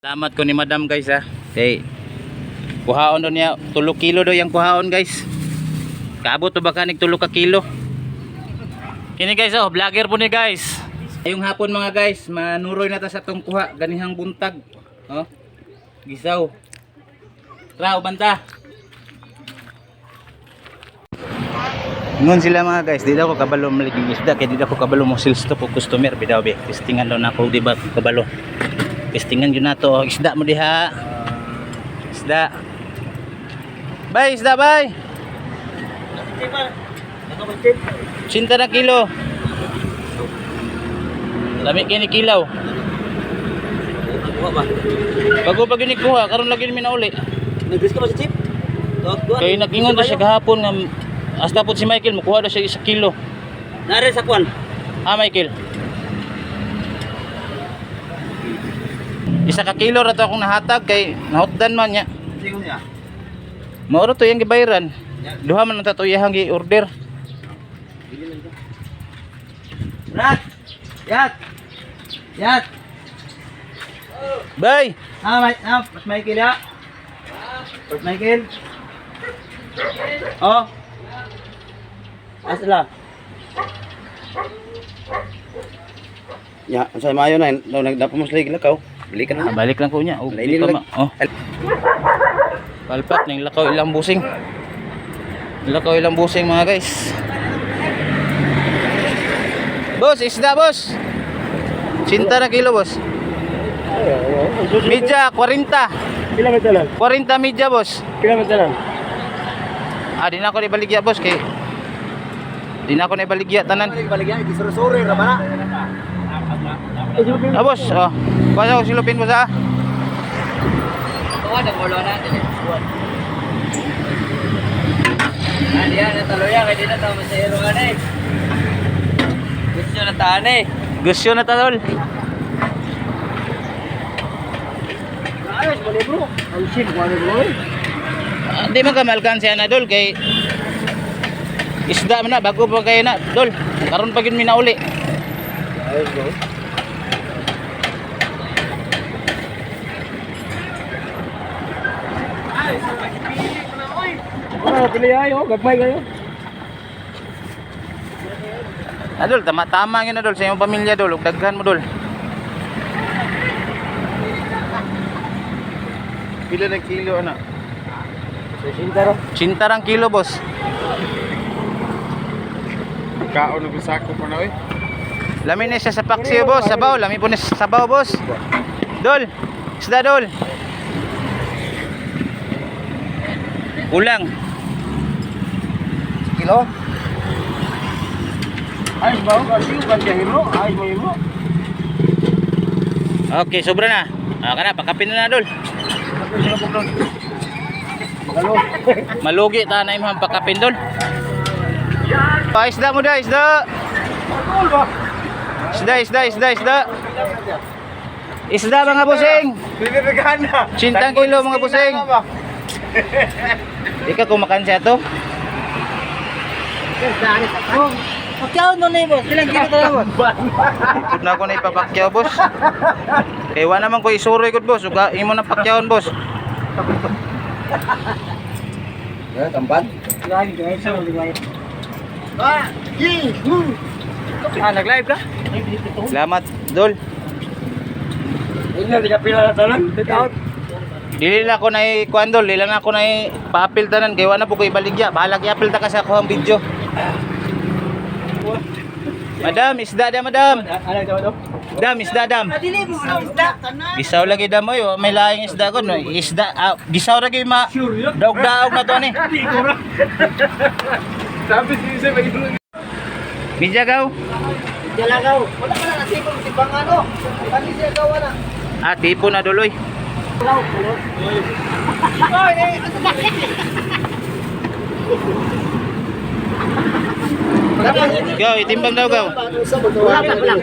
Salamat ko ni madam guys ha. Kay kuhaon daw niya tulo kilo daw yung kuhaon guys. Kaabot to baka nig tulo ka kilo. Kini guys oh, vlogger po ni guys. Ayong hapon mga guys, manuroy na ta sa tong kuha ganihang buntag. Oh. Gisaw. Raw banta. Ngun sila mga guys, di daw ko kabalo maliging isda kay di daw ko kabalo mo sales to po customer bidaw be. Testingan daw na ako di ba kabalo. Testingan yun na to. Isda mo diha. Isda. Bay, isda bay. Sinta na kilo. Lami kini kilaw. Bago pag yun kuha, karon lagi mi na uli. Nagris ka ba sa chip? Kay nagingon to siya kahapon nga hasta po si Michael mukuha daw siya isa kilo. Nare sa kwan. Ha Michael? Isa ka kilo ra to akong nahatag kay nahutdan man niya. Singon niya. Mauro to yung gibayaran. Duha man ang tatuyahang gi-order. Brad! Yat! Yat! Bay! Ah, may, ah, Mas Michael ya. Mas Michael. Oh. Asla. Ya, sa mayo na, daw nagdapo mo sila lakaw. Bili ka Ah, balik lang ko niya. Oh, di pa ma- oh. Palpak ning lakaw ilang busing. Lakaw ilang busing mga guys. Boss, isda boss. Sinta na kilo boss. Media 40. Pila meter lang? 40 media boss. Pila meter lang? Ah, di na ako ibaligya boss kay Di na ako na ibaligya tanan. Baligyan, isurusuri ra ba na? Ah, boss. Oh. Kuha ko silupin boss ah. Tuwa na kulo natin eh. Ano yan, nataloyan, kaya di na tama sa hero ka na eh. Gusto na taan eh. Gusto na tadol. Ayos, bali bro. Ang ship, wala bro. Ah, Di man ka malkansi na dol kay isda man na bago pa kayo na dol. Karon pa gyud mi na uli. Ayos bro. Ano, pili ayo, gagmay kayo. Adol, tama tama gyud na dol sa imong pamilya dol, ug daghan mo dol. Pila na kilo ana? Sesintaro. Cintarang kilo boss. Kaon ng sako pa na oy. Lami na siya sa paksiyo boss, sabaw, lami po na sa sabaw boss. Dol, isda dol. Kulang. Kilo. Ayos ba? Kasi yung kanya hero. Ayos mo hero. Okay, sobra na. Ah, kana pakapin na na dol. Malugi ta na imong pakapin dol. Pa isda mo da, isda. Isda, isda, isda, isda. Isda mga busing. Sintang kilo mga busing. Ikaw kumakan siya to. Pagkaw nun na boss. Ilang kilo talaga boss? Ikot na ako na ipapakyaw, boss. Kaya wa naman ko isuroy ko, boss. Uga, imo na pakyawon, boss. Tampan? Lagi ka isa mo ligay. Ah, yi. Ah, nag-live ka? Salamat, Dol. Hindi na pila na tanan. Out. Dili na ako na kuan, Dol. Dili na ako na pa-apil tanan. Kaya wa na po ko ibaligya. Bahala i-apil ta kasi ako ang video. Madam, isda da, madam. Ano? Dam, isda, dam. Gisaw lagi dam mo, yo. May laing isda ko, no. Isda, ah, gisaw lagi ma. Daog-daog na to, ni. Sabi si Isa may Midya gaw. Jalagaw. Wala ka na nasipag si Bangano. Kasi siya gawa na. Ah, tipo na, Doloy. Gaw. Oy, eh, Gaw, itimbang daw, gaw. Wala pa lang.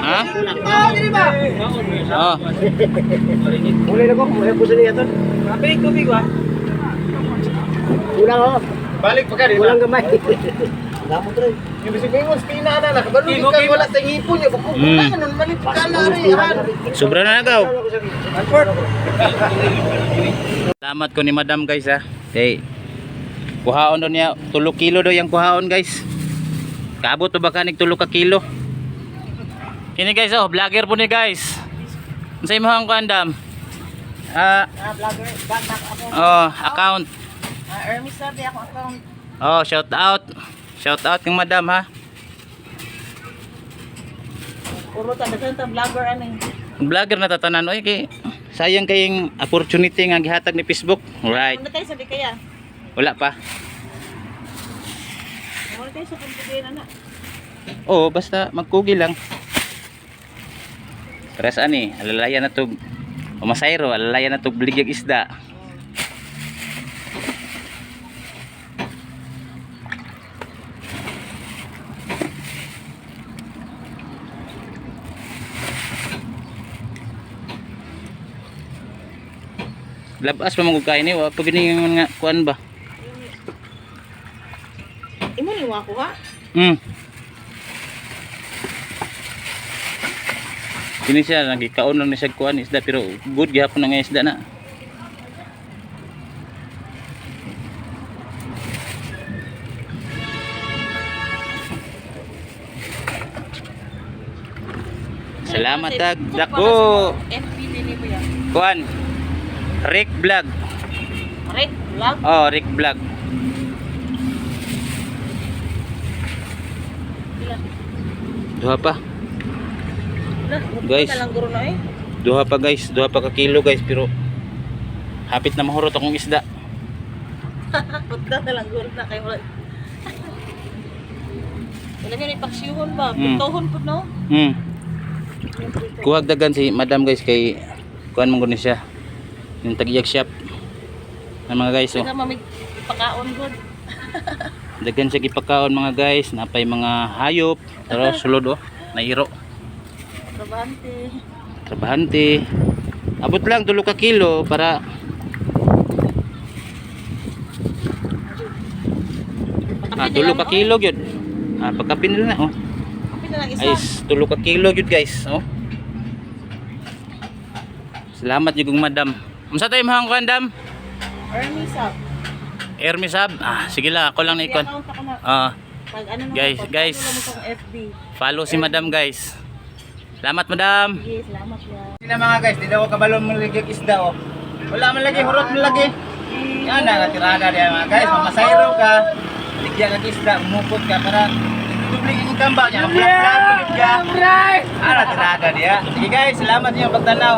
Ha? Ah, dili ba? Oh. Uli na ko, may puso niya ton. Kapilig tubig wa. Kulang oh. Balik pa ka rin. Kulang gamay. Damo dre. Ibig sabihin mo, spina na na. Kabalo ka wala sa ngipon niya. Bako Mm. ka nun, malit ka na rin. han. Sobra na nagaw. Alfred. Salamat ko ni madam guys ha. Hey. Kuhaon daw niya, tulo kilo daw yung kuhaon guys. Kabot to baka nig tulo ka kilo. Kini guys oh, vlogger po ni guys. Unsay mo ang kuandam? Ah, Ah, vlogger, oh, account. Ah, Hermes sabi ako account. Oh, shout out. Shout out kang madam ha. Puro ta daghan ta vlogger yun. Vlogger na tatanan oy kay sayang kayong opportunity nga gihatag ni Facebook. Right. Ano tayo sabi kaya? Wala pa. Ano tayo sa kumpugira na. Oo, basta magkugi lang. Pares ani, alalaya na to. Umasayro, alalaya na to bligyag isda. Labas pa mong kain eh, wa pa gini nga kuan ba? Imo ni mo ako ha? Hmm. Kini siya nagikaon lang ni siya kuan isda pero good gyapon nga isda na. Salamat tag dako. Kuan. Rick Vlog. Right? Vlog? Oh, Rick Vlog. Duha pa. Guys. Eh. Duha pa guys, duha pa ka kilo guys pero hapit na mahurot akong isda. Punta na lang guro na kayo wala. Niya ipaksiyuhon ba? Puntohon po no? Hmm. Kuwag dagan si Madam guys kay kuan mong guni siya. Yung tagiyag shop. Ang mga guys oh. Ipakaon good. Dagan siya gipakaon mga guys, napay mga hayop, pero sulod oh, nairo. Trabante. Trabahante. Abot lang tulo ka kilo para ah, tulo ka kilo gyud. Ah, pagkapin nila na oh. Ay, tulo ka kilo gyud guys, oh. Salamat kong madam. Unsa tay mahang kuan dam? Hermes up. Hermes Hub. Ah, sige lang, ako lang na ikon. Ako. Ah, Pag ano na Guys, guys. follow si madam guys. Salamat madam. Sige, salamat ya. Hindi na mga guys, di daw kabalon mo lagi isda oh. Wala man lagi, hurot mo lagi. Yan na, katirada diyan mga guys. Mamasayro ka. Ligyan ka isda, umupot ka para dubling ang kamba niya. Vlog-vlog ka. Ano, tirada diya. Sige guys, salamat niyo pagtanaw.